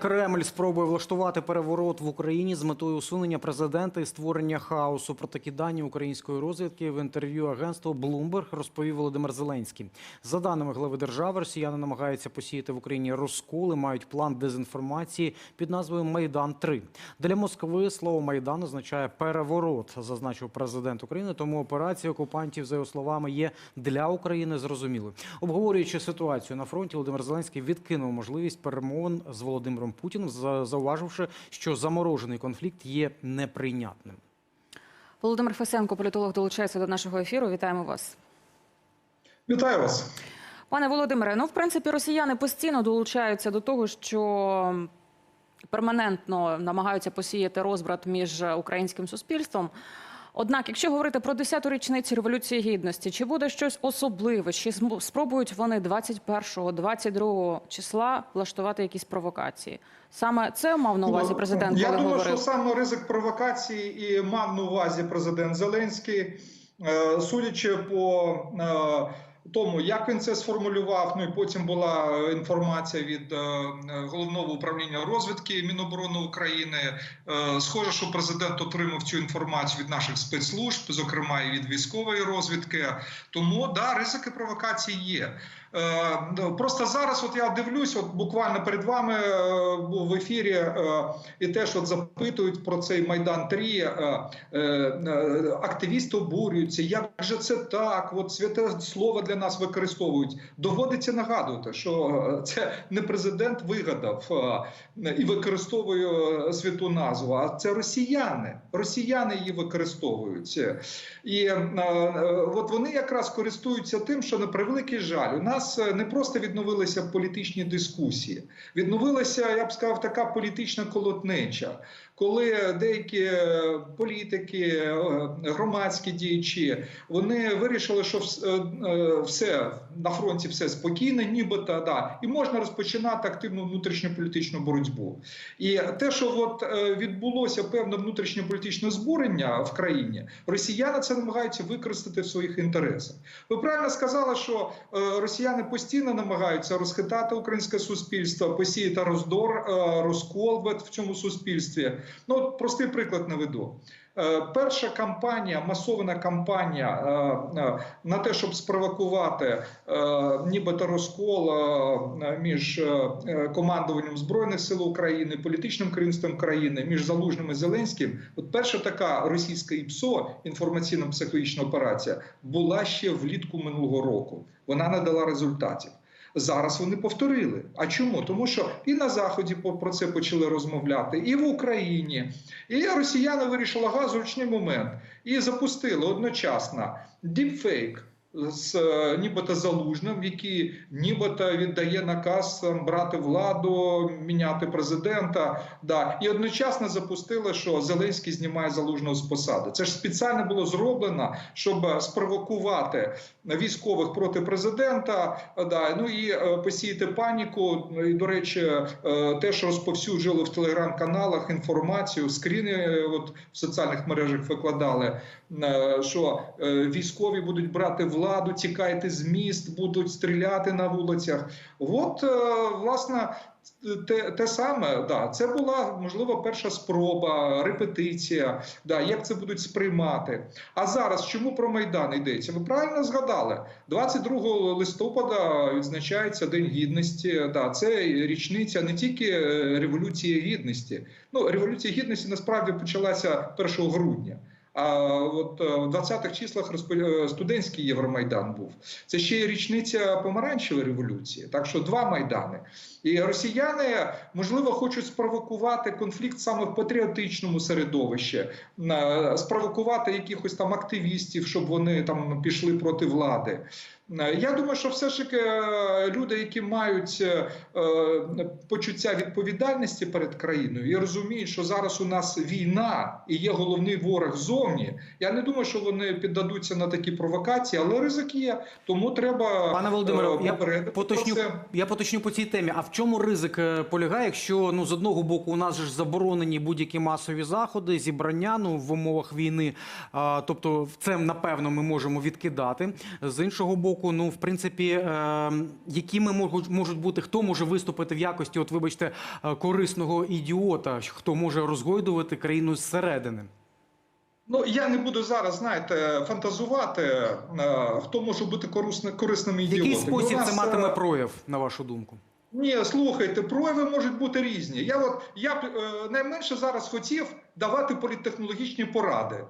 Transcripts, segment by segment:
Кремль спробує влаштувати переворот в Україні з метою усунення президента і створення хаосу. Про такі дані української розвідки в інтерв'ю агентству Bloomberg розповів Володимир Зеленський. За даними глави держави, росіяни намагаються посіяти в Україні розколи, мають план дезінформації під назвою Майдан 3 Для Москви слово Майдан означає переворот, зазначив президент України. Тому операція окупантів, за його словами, є для України зрозумілою. Обговорюючи ситуацію на фронті, Володимир Зеленський відкинув можливість перемовин з Володимиром Путіним, за- зауваживши, що заморожений конфлікт є неприйнятним. Володимир Фесенко, політолог, долучається до нашого ефіру. Вітаємо вас. Вітаю вас. Пане Володимире, ну в принципі, росіяни постійно долучаються до того, що перманентно намагаються посіяти розбрат між українським суспільством. Однак, якщо говорити про 10-ту річницю революції гідності, чи буде щось особливе? Чи спробують вони 21-22 числа влаштувати якісь провокації? Саме це мав на увазі президент, Ну, Я думаю, говорив. що саме ризик провокації і мав на увазі президент Зеленський, Е, судячи по е, тому, як він це сформулював. Ну і потім була інформація від е, головного управління розвідки Міноборони України. Е, Схоже, що президент отримав цю інформацію від наших спецслужб, зокрема і від військової розвідки. Тому да, ризики провокації є. Е, ну, Просто зараз, от я дивлюсь, от буквально перед вами е, в ефірі, е, і теж от запитують про цей майдан 3 е, е, е, Активісти обурюються. Як же це так? От святе слово для нас використовують. Доводиться нагадувати, що це не президент вигадав і використовує святу назву, а це росіяни. Росіяни її використовують. І от вони якраз користуються тим, що на превеликий жаль, у нас е, не просто відновилися політичні дискусії, відновилася, я б сказав, така політична колотнеча, коли деякі е, політики, е, громадські діячі, вони вирішили, що е, все на фронті все спокійно, нібито да, і можна розпочинати активну внутрішньополітичну боротьбу. І те, що от відбулося певне внутрішньополітичне збурення в країні, росіяни це намагаються використати в своїх інтересах. Ви правильно сказали, що росіяни постійно намагаються розхитати українське суспільство, посіяти роздор, розкол в цьому суспільстві. Ну, от простий приклад наведу. Е, Перша кампанія, масована кампанія е, е, на те, щоб спровокувати нібито розкол між командуванням збройних сил України, політичним керівництвом країни, між Залужним і Зеленським. От перша така російська ІПСО, інформаційно-психологічна операція, була ще влітку минулого року. Вона не дала результатів. Зараз вони повторили. А чому? Тому що і на заході про це почали розмовляти, і в Україні. І росіяни вирішили ага, зручний момент і запустили одночасно діпфейк. З е, нібито залужним, який нібито віддає наказ е, брати владу, міняти президента. Да, і одночасно запустили, що Зеленський знімає залужного з посади. Це ж спеціально було зроблено, щоб спровокувати військових проти президента. Да, ну і е, посіяти паніку. І до речі, теж розповсюджували в телеграм-каналах інформацію, скріни от в соціальних мережах викладали, що військові будуть брати владу, тікайте з міст, будуть стріляти на вулицях. От, е, власне. Те, те саме, да, це була можливо перша спроба, репетиція, да, як це будуть сприймати. А зараз чому про Майдан йдеться? Ви правильно згадали? 22 листопада відзначається День Гідності. Да, це річниця не тільки е, Революції Гідності. Ну, Революція Гідності насправді почалася 1 грудня. А от е, в 20-х числах е, студентський Євромайдан був. Це ще й річниця помаранчевої революції. Так що два майдани. І росіяни можливо хочуть спровокувати конфлікт саме в патріотичному середовищі, е, спровокувати якихось там активістів, щоб вони там пішли проти влади. Я думаю, що все ж таки е, люди, які мають е, е, почуття відповідальності перед країною, і розуміють, що зараз у нас війна і є головний ворог зовні. Я не думаю, що вони піддадуться на такі провокації, але ризик є. Тому треба Пане Володимире, я поточню, це. я поточню по цій темі. А в чому ризик полягає, якщо ну з одного боку у нас ж заборонені будь-які масові заходи, зібрання ну в умовах війни, тобто це напевно ми можемо відкидати. З іншого боку. Боку, ну в принципі, е, якими можуть можуть бути, хто може виступити в якості, от вибачте, е, корисного ідіота, хто може розгойдувати країну зсередини? Ну я не буду зараз, знаєте, фантазувати, е, хто може бути корисни- корисним ідіотом. який спосіб нас, це матиме е, прояв, на вашу думку? Ні, слухайте, прояви можуть бути різні. Я от я б е, найменше зараз хотів давати політтехнологічні поради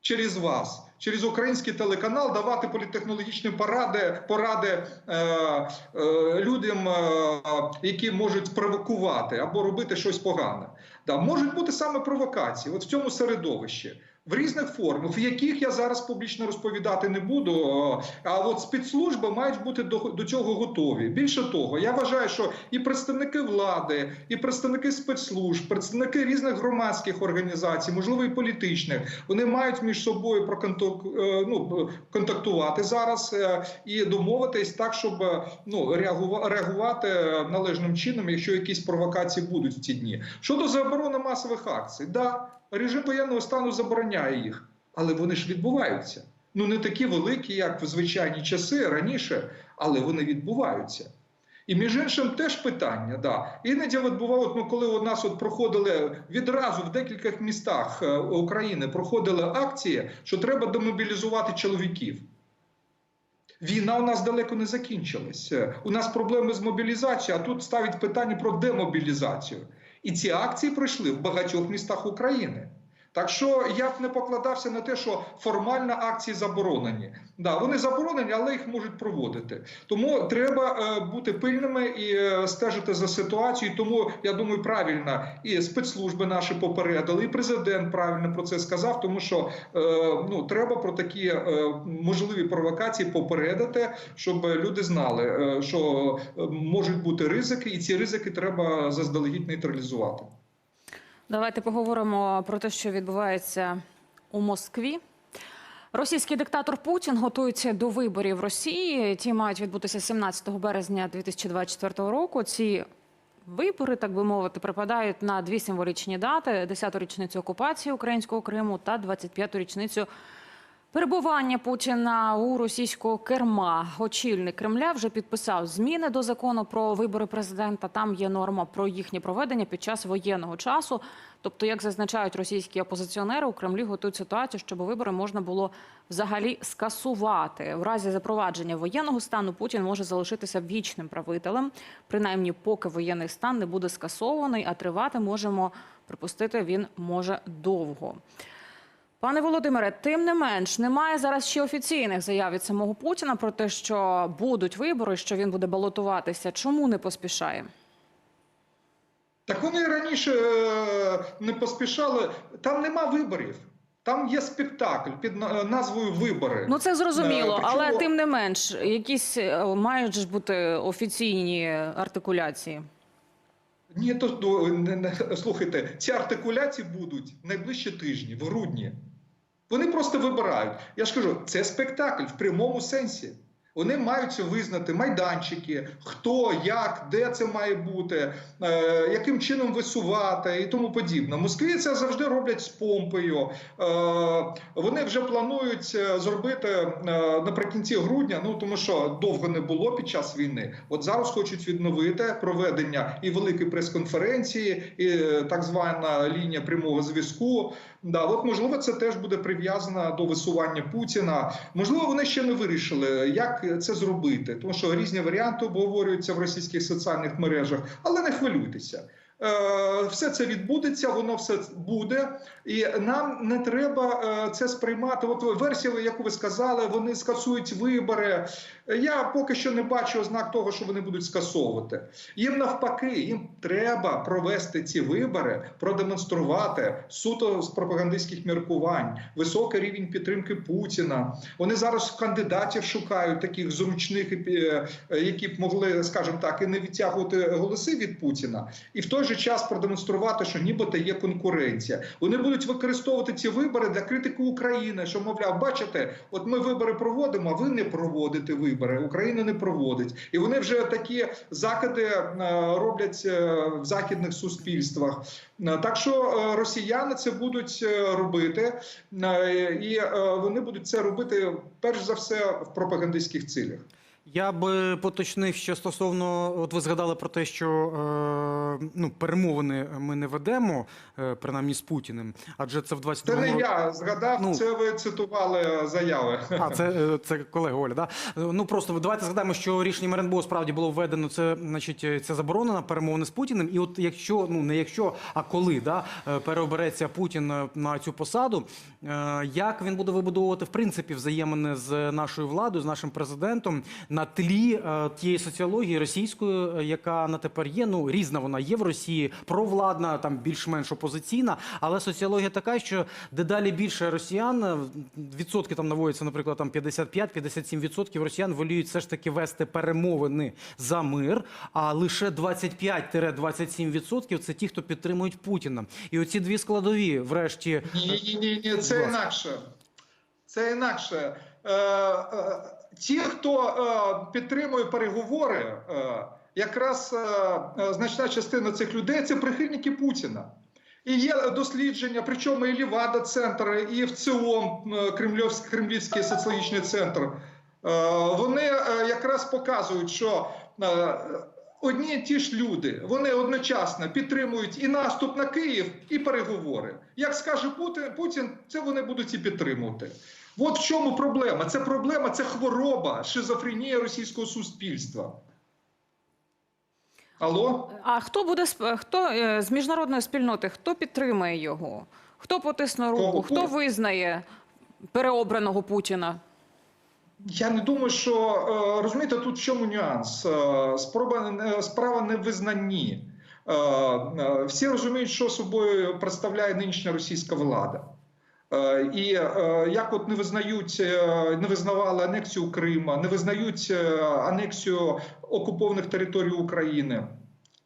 через вас, через український телеканал, давати політтехнологічні поради, поради е, е, людям, е, які можуть провокувати або робити щось погане. Да, можуть бути саме провокації, от в цьому середовищі. В різних формах, в яких я зараз публічно розповідати не буду. А от спецслужби мають бути до, до цього готові. Більше того, я вважаю, що і представники влади, і представники спецслужб, представники різних громадських організацій, можливо, і політичних, вони мають між собою проконтак- е, ну, контактувати зараз е, і домовитись так, щоб е, ну реагува- реагувати належним чином, якщо якісь провокації будуть в ці дні. Щодо заборони масових акцій, да, режим воєнного стану забороняє їх, але вони ж відбуваються. Ну не такі великі, як в звичайні часи раніше, але вони відбуваються. І між іншим теж питання, да. Іноді от бувало, ну, коли у нас от проходили відразу в декількох містах е, України проходили акції, що треба демобілізувати чоловіків. Війна у нас далеко не закінчилась. Е, У нас проблеми з мобілізацією, а тут ставить питання про демобілізацію. І ці акції пройшли в багатьох містах України. Так що я б не покладався на те, що формально акції заборонені. Да, вони заборонені, але їх можуть проводити. Тому треба е, бути пильними і е, стежити за ситуацією. Тому я думаю, правильно і спецслужби наші попередили, і президент правильно про це сказав. Тому що е, ну треба про такі можливі провокації попередити, щоб люди знали, що можуть бути ризики, і ці ризики треба заздалегідь нейтралізувати. Давайте поговоримо про те, що відбувається у Москві. Російський диктатор Путін готується до виборів Росії. Ті мають відбутися 17 березня 2024 року. Ці вибори, так би мовити, припадають на дві символічні дати: 10-ту річницю окупації українського Криму та 25-ту річницю Перебування Путіна у російського керма очільник Кремля вже підписав зміни до закону про вибори президента. Там є норма про їхнє проведення під час воєнного часу. Тобто, як зазначають російські опозиціонери, у Кремлі готують ситуацію, щоб вибори можна було взагалі скасувати. В разі запровадження воєнного стану Путін може залишитися вічним правителем, принаймні, поки воєнний стан не буде скасований, а тривати можемо припустити він може довго. Пане Володимире, тим не менш, немає зараз ще офіційних заяв від самого Путіна про те, що будуть вибори, що він буде балотуватися. Чому не поспішає? Так вони раніше е, не поспішали. Там нема виборів. Там є спектакль під назвою Вибори. Ну це зрозуміло, Е, але тим не менш, якісь е, мають ж бути офіційні артикуляції. Ні, то ну, не, не, слухайте, ці артикуляції будуть найближчі тижні, в грудні. Вони просто вибирають. Я ж кажу, це спектакль в прямому сенсі. Вони мають визнати майданчики, хто, як, де це має бути, е, яким чином висувати і тому подібне. Москві це завжди роблять з помпою. Е, вони вже планують е, зробити наприкінці грудня, ну тому що довго не було під час війни. От зараз хочуть відновити проведення і великої прес-конференції, і так звана лінія прямого зв'язку. Да, от можливо, це теж буде прив'язано до висування Путіна. Можливо, вони ще не вирішили, як це зробити, тому що різні варіанти обговорюються в російських соціальних мережах, але не хвилюйтеся. Е, Все це відбудеться, воно все буде, і нам не треба е, це сприймати. От версія, яку ви сказали, вони скасують вибори. Я поки що не бачу ознак того, що вони будуть скасовувати. Їм навпаки, їм треба провести ці вибори, продемонструвати суто з пропагандистських міркувань, високий рівень підтримки Путіна. Вони зараз кандидатів шукають таких зручних, е, які б могли, скажімо так, і не відтягувати голоси від Путіна, і в той же час продемонструвати, що нібито є конкуренція. Вони будуть використовувати ці вибори для критики України, що мовляв, бачите, от ми вибори проводимо, а ви не проводите вибори. Україна не проводить, і вони вже такі закиди е, роблять е, в західних суспільствах. Е, Так що росіяни це будуть робити, і вони будуть це робити перш за все в пропагандистських цілях. Я би поточнив ще стосовно, от ви згадали про те, що е, ну, перемовини ми не ведемо, е, принаймні з Путіним, адже це в Це не я згадав, Ну. це ви цитували заяви. А, це, е, це колега Оля, да? Е, Ну просто давайте згадаємо, що рішенням РНБО справді було введено це, значить, е, це заборона на перемовини з Путіним. І от якщо, ну не якщо, а коли да, е, переобереться Путін е, на цю посаду, е, як він буде вибудовувати в принципі взаємини з нашою владою, з нашим президентом на тлі е, тієї соціології російської, е, яка на тепер є. Ну різна вона є в Росії, провладна, там більш-менш опозиційна, але соціологія така, що дедалі більше росіян е, відсотки там наводяться, наприклад, там 55-57 відсотків росіян воліють все ж таки вести перемовини за мир, а лише 25-27 відсотків це ті, хто підтримують Путіна. І оці дві складові, врешті, Ні, ні, ні, ні, це інакше. Це інакше. Е, е, ті, хто е, підтримує переговори, е, якраз е, значна частина цих людей це прихильники Путіна. І є дослідження, причому і Лівада центр, і в ЦИОМ, е, Кремлівський, соціологічний центр. Вони якраз показують, що одні і ті ж люди вони одночасно підтримують і наступ на Київ, і переговори. Як скаже Путін, це вони будуть і підтримувати. От в чому проблема? Це проблема, це хвороба, шизофренія російського суспільства. Алло? А хто буде хто е, з міжнародної спільноти? Хто підтримує його? Хто потисне руку? Кого? Хто визнає переобраного Путіна? Я не думаю, що е, розумієте, тут в чому нюанс. Е, Спроба справа не в визнанні. Всі розуміють, що собою представляє нинішня російська влада. Е, І е, як от не визнають, е, не визнавали анексію Крима, не визнають анексію окупованих територій України,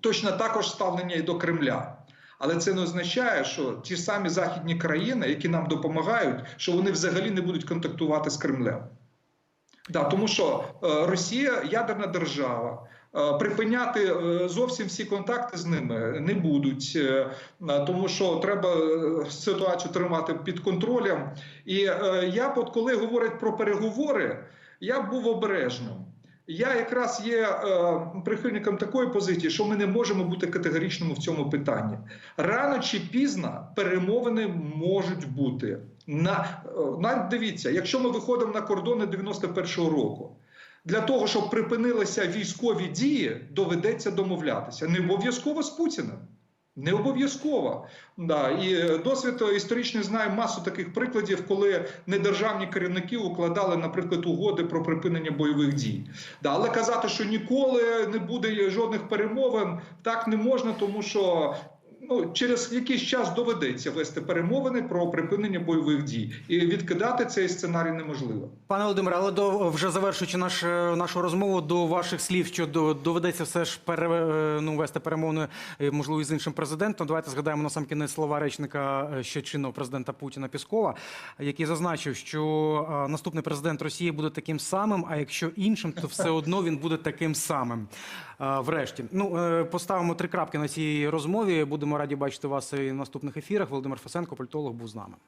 точно також ставлення і до Кремля. Але це не означає, що ті самі західні країни, які нам допомагають, що вони взагалі не будуть контактувати з Кремлем. Да, тому що Росія ядерна держава. Е, Припиняти е, зовсім всі контакти з ними не будуть, е, тому що треба ситуацію тримати під контролем. І я, от коли говорять про переговори, я був обережним. Я якраз є прихильником такої позиції, що ми не можемо бути категоричними в цьому питанні. Рано чи пізно перемовини можуть бути. На, навіть дивіться, якщо ми виходимо на кордони 91-го року, для того, щоб припинилися військові дії, доведеться домовлятися. Не обов'язково з Путіним. Не обов'язково. Да. І досвід історичний знає масу таких прикладів, коли недержавні керівники укладали, наприклад, угоди про припинення бойових дій. Да. Але казати, що ніколи не буде жодних перемовин, так не можна, тому що. Ну, через якийсь час доведеться вести перемовини про припинення бойових дій, і відкидати цей сценарій неможливо. Пане Володимире, але до вже завершуючи наш, е, нашу розмову до ваших слів, що до, доведеться все ж пере, е, ну, вести перемовини, е, можливо, з іншим президентом. Давайте згадаємо на сам кінець слова речника ще чинного президента Путіна Піскова, який зазначив, що наступний президент Росії буде таким самим, а якщо іншим, то все одно він буде таким самим. Врешті, ну поставимо три крапки на цій розмові. Будемо раді бачити вас і в наступних ефірах. Володимир Фасенко, політолог, був з нами.